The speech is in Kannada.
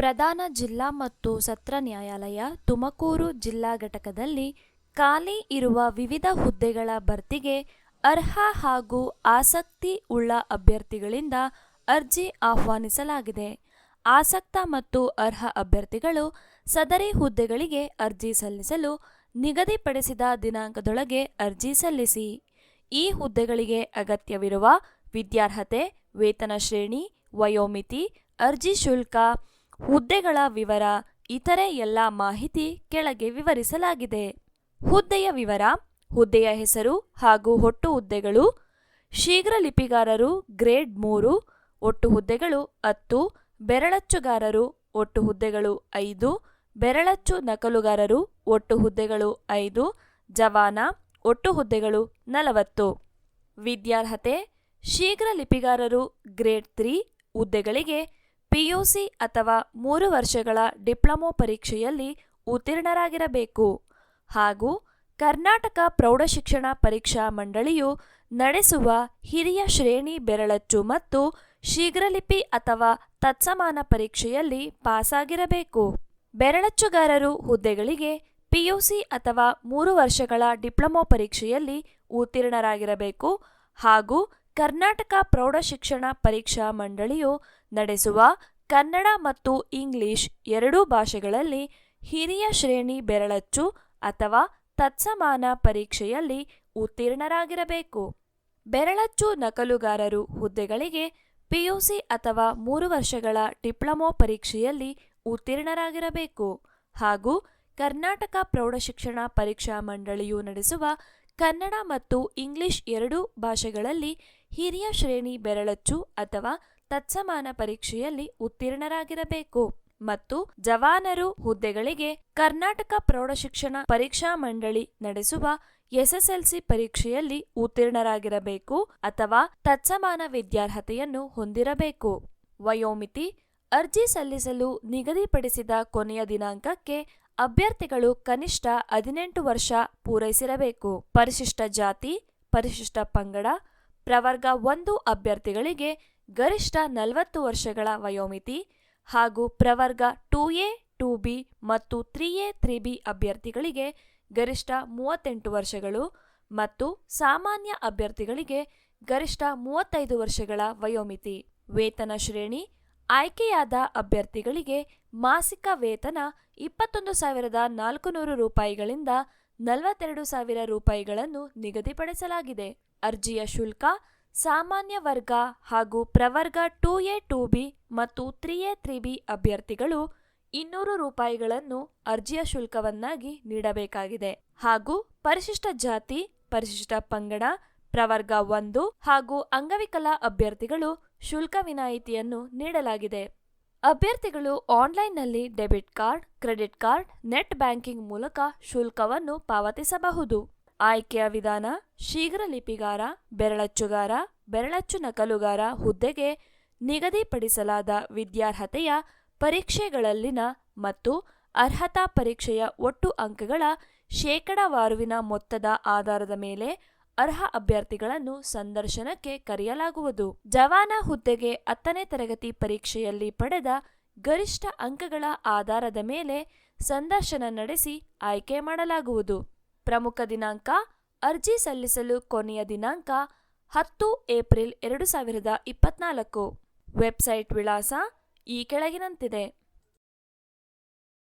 ಪ್ರಧಾನ ಜಿಲ್ಲಾ ಮತ್ತು ಸತ್ರ ನ್ಯಾಯಾಲಯ ತುಮಕೂರು ಜಿಲ್ಲಾ ಘಟಕದಲ್ಲಿ ಖಾಲಿ ಇರುವ ವಿವಿಧ ಹುದ್ದೆಗಳ ಭರ್ತಿಗೆ ಅರ್ಹ ಹಾಗೂ ಆಸಕ್ತಿ ಉಳ್ಳ ಅಭ್ಯರ್ಥಿಗಳಿಂದ ಅರ್ಜಿ ಆಹ್ವಾನಿಸಲಾಗಿದೆ. ಆಸಕ್ತ ಮತ್ತು ಅರ್ಹ ಅಭ್ಯರ್ಥಿಗಳು ಸದರಿ ಹುದ್ದೆಗಳಿಗೆ ಅರ್ಜಿ ಸಲ್ಲಿಸಲು ನಿಗದಿಪಡಿಸಿದ ದಿನಾಂಕದೊಳಗೆ ಅರ್ಜಿ ಸಲ್ಲಿಸಿ. ಈ ಹುದ್ದೆಗಳಿಗೆ ಅಗತ್ಯವಿರುವ ವಿದ್ಯಾರ್ಹತೆ, ವೇತನ ಶ್ರೇಣಿ, ವಯೋಮಿತಿ, ಅರ್ಜಿ ಶುಲ್ಕ ಹುದ್ದೆಗಳ ವಿವರ, ಇತರೆ ಎಲ್ಲ ಮಾಹಿತಿ ಕೆಳಗೆ ವಿವರಿಸಲಾಗಿದೆ. ಹುದ್ದೆಯ ವಿವರ, ಹುದ್ದೆಯ ಹೆಸರು ಹಾಗೂ ಒಟ್ಟು ಹುದ್ದೆಗಳು, ಶೀಘ್ರ ಲಿಪಿಗಾರರು ಗ್ರೇಡ್ ಮೂರು, ಒಟ್ಟು ಹುದ್ದೆಗಳು ಹತ್ತು, ಬೆರಳಚ್ಚುಗಾರರು ಒಟ್ಟು ಹುದ್ದೆಗಳು ಐದು, ಬೆರಳಚ್ಚು ನಕಲುಗಾರರು ಒಟ್ಟು ಹುದ್ದೆಗಳು ಐದು, ಜವಾನ ಒಟ್ಟು ಹುದ್ದೆಗಳು ನಲವತ್ತು. ವಿದ್ಯಾರ್ಹತೆ, ಶೀಘ್ರ ಲಿಪಿಗಾರರು ಗ್ರೇಡ್ ತ್ರೀ, ಹುದ್ದೆಗಳಿಗೆ ಪಿಯುಸಿ ಅಥವಾ ಮೂರು ವರ್ಷಗಳ ಡಿಪ್ಲೊಮೊ ಪರೀಕ್ಷೆಯಲ್ಲಿ ಉತ್ತೀರ್ಣರಾಗಿರಬೇಕು. ಹಾಗೂ ಕರ್ನಾಟಕ ಪ್ರೌಢಶಿಕ್ಷಣ ಪರೀಕ್ಷಾ ಮಂಡಳಿಯು ನಡೆಸುವ ಹಿರಿಯ ಶ್ರೇಣಿ ಬೆರಳಚ್ಚು ಮತ್ತು ಶೀಘ್ರಲಿಪಿ ಅಥವಾ ತತ್ಸಮಾನ ಪರೀಕ್ಷೆಯಲ್ಲಿ ಪಾಸಾಗಿರಬೇಕು. ಬೆರಳಚ್ಚುಗಾರರು ಹುದ್ದೆಗಳಿಗೆ ಪಿಯುಸಿ ಅಥವಾ ಮೂರು ವರ್ಷಗಳ ಡಿಪ್ಲೊಮೊ ಪರೀಕ್ಷೆಯಲ್ಲಿ ಉತ್ತೀರ್ಣರಾಗಿರಬೇಕು. ಹಾಗೂ ಕರ್ನಾಟಕ ಪ್ರೌಢಶಿಕ್ಷಣ ಪರೀಕ್ಷಾ ಮಂಡಳಿಯು ನಡೆಸುವ ಕನ್ನಡ ಮತ್ತು ಇಂಗ್ಲಿಷ್ ಎರಡೂ ಭಾಷೆಗಳಲ್ಲಿ ಹಿರಿಯ ಶ್ರೇಣಿ ಬೆರಳಚ್ಚು ಅಥವಾ ತತ್ಸಮಾನ ಪರೀಕ್ಷೆಯಲ್ಲಿ ಉತ್ತೀರ್ಣರಾಗಿರಬೇಕು. ಬೆರಳಚ್ಚು ನಕಲುಗಾರರು ಹುದ್ದೆಗಳಿಗೆ ಪಿಯುಸಿ ಅಥವಾ ಮೂರು ವರ್ಷಗಳ ಡಿಪ್ಲೊಮೊ ಪರೀಕ್ಷೆಯಲ್ಲಿ ಉತ್ತೀರ್ಣರಾಗಿರಬೇಕು. ಹಾಗೂ ಕರ್ನಾಟಕ ಪ್ರೌಢಶಿಕ್ಷಣ ಪರೀಕ್ಷಾ ಮಂಡಳಿಯು ನಡೆಸುವ ಕನ್ನಡ ಮತ್ತು ಇಂಗ್ಲಿಷ್ ಎರಡೂ ಭಾಷೆಗಳಲ್ಲಿ ಹಿರಿಯ ಶ್ರೇಣಿ ಬೆರಳಚ್ಚು ಅಥವಾ ತತ್ಸಮಾನ ಪರೀಕ್ಷೆಯಲ್ಲಿ ಉತ್ತೀರ್ಣರಾಗಿರಬೇಕು. ಮತ್ತು ಜವಾನರು ಹುದ್ದೆಗಳಿಗೆ ಕರ್ನಾಟಕ ಪ್ರೌಢಶಿಕ್ಷಣ ಪರೀಕ್ಷಾ ಮಂಡಳಿ ನಡೆಸುವ ಎಸ್ಎಸ್ಎಲ್ಸಿ ಪರೀಕ್ಷೆಯಲ್ಲಿ ಉತ್ತೀರ್ಣರಾಗಿರಬೇಕು ಅಥವಾ ತತ್ಸಮಾನ ವಿದ್ಯಾರ್ಹತೆಯನ್ನು ಹೊಂದಿರಬೇಕು. ವಯೋಮಿತಿ, ಅರ್ಜಿ ಸಲ್ಲಿಸಲು ನಿಗದಿಪಡಿಸಿದ ಕೊನೆಯ ದಿನಾಂಕಕ್ಕೆ ಅಭ್ಯರ್ಥಿಗಳು ಕನಿಷ್ಠ ಹದಿನೆಂಟು ವರ್ಷ ಪೂರೈಸಿರಬೇಕು. ಪರಿಶಿಷ್ಟ ಜಾತಿ, ಪರಿಶಿಷ್ಟ ಪಂಗಡ ಪ್ರವರ್ಗ ಒಂದು ಅಭ್ಯರ್ಥಿಗಳಿಗೆ ಗರಿಷ್ಠ ನಲವತ್ತು ವರ್ಷಗಳ ವಯೋಮಿತಿ ಹಾಗೂ ಪ್ರವರ್ಗ ಟೂ ಎ ಟೂ ಬಿ ಮತ್ತು ತ್ರೀ ಎ ತ್ರೀ ಬಿ ಅಭ್ಯರ್ಥಿಗಳಿಗೆ ಗರಿಷ್ಠ ಮೂವತ್ತೆಂಟು ವರ್ಷಗಳು ಮತ್ತು ಸಾಮಾನ್ಯ ಅಭ್ಯರ್ಥಿಗಳಿಗೆ ಗರಿಷ್ಠ ಮೂವತ್ತೈದು ವರ್ಷಗಳ ವಯೋಮಿತಿ. ವೇತನ ಶ್ರೇಣಿ ಆಯ್ಕೆಯಾದ ಅಭ್ಯರ್ಥಿಗಳಿಗೆ ಮಾಸಿಕ ವೇತನ ಇಪ್ಪತ್ತೊಂದು ಸಾವಿರದ ನಾಲ್ಕುನೂರು ರೂಪಾಯಿಗಳಿಂದ ನಲವತ್ತೆರಡು ಸಾವಿರ ರೂಪಾಯಿಗಳನ್ನು ನಿಗದಿಪಡಿಸಲಾಗಿದೆ. ಅರ್ಜಿಯ ಶುಲ್ಕ ಸಾಮಾನ್ಯ ವರ್ಗ ಹಾಗೂ ಪ್ರವರ್ಗ ಟೂ ಎ ಟೂ ಬಿ ಮತ್ತು ತ್ರೀ ಎ ತ್ರೀ ಬಿ ಅಭ್ಯರ್ಥಿಗಳು ಇನ್ನೂರು ರೂಪಾಯಿಗಳನ್ನು ಅರ್ಜಿಯ ಶುಲ್ಕವನ್ನಾಗಿ ನೀಡಬೇಕಾಗಿದೆ. ಹಾಗೂ ಪರಿಶಿಷ್ಟ ಜಾತಿ, ಪರಿಶಿಷ್ಟ ಪಂಗಡ, ಪ್ರವರ್ಗ ಒಂದು ಹಾಗೂ ಅಂಗವಿಕಲ ಅಭ್ಯರ್ಥಿಗಳು ಶುಲ್ಕ ವಿನಾಯಿತಿಯನ್ನು ನೀಡಲಾಗಿದೆ. ಅಭ್ಯರ್ಥಿಗಳು ಆನ್ಲೈನ್ನಲ್ಲಿ debit card, credit card, net banking ಮೂಲಕ ಶುಲ್ಕವನ್ನು ಪಾವತಿಸಬಹುದು. ಆಯ್ಕೆಯ ವಿಧಾನ, ಶೀಘ್ರ ಲಿಪಿಗಾರ, ಬೆರಳಚ್ಚುಗಾರ, ಬೆರಳಚ್ಚು ನಕಲುಗಾರ ಹುದ್ದೆಗೆ ನಿಗದಿಪಡಿಸಲಾದ ವಿದ್ಯಾರ್ಹತೆಯ ಪರೀಕ್ಷೆಗಳಲ್ಲಿನ ಮತ್ತು ಅರ್ಹತಾ ಪರೀಕ್ಷೆಯ ಒಟ್ಟು ಅಂಕಗಳ ಶೇಕಡಾವಾರುವಿನ ಮೊತ್ತದ ಆಧಾರದ ಮೇಲೆ ಅರ್ಹ ಅಭ್ಯರ್ಥಿಗಳನ್ನು ಸಂದರ್ಶನಕ್ಕೆ ಕರೆಯಲಾಗುವುದು. ಜವಾನ ಹುದ್ದೆಗೆ ಹತ್ತನೇ ತರಗತಿ ಪರೀಕ್ಷೆಯಲ್ಲಿ ಪಡೆದ ಗರಿಷ್ಠ ಅಂಕಗಳ ಆಧಾರದ ಮೇಲೆ ಸಂದರ್ಶನ ನಡೆಸಿ ಆಯ್ಕೆ ಮಾಡಲಾಗುವುದು. ಪ್ರಮುಖ ದಿನಾಂಕ, ಅರ್ಜಿ ಸಲ್ಲಿಸಲು ಕೊನೆಯ ದಿನಾಂಕ ಹತ್ತು ಏಪ್ರಿಲ್ ಎರಡು ಸಾವಿರದ ಇಪ್ಪತ್ನಾಲ್ಕು. ವೆಬ್ಸೈಟ್ ವಿಳಾಸ ಈ ಕೆಳಗಿನಂತಿದೆ.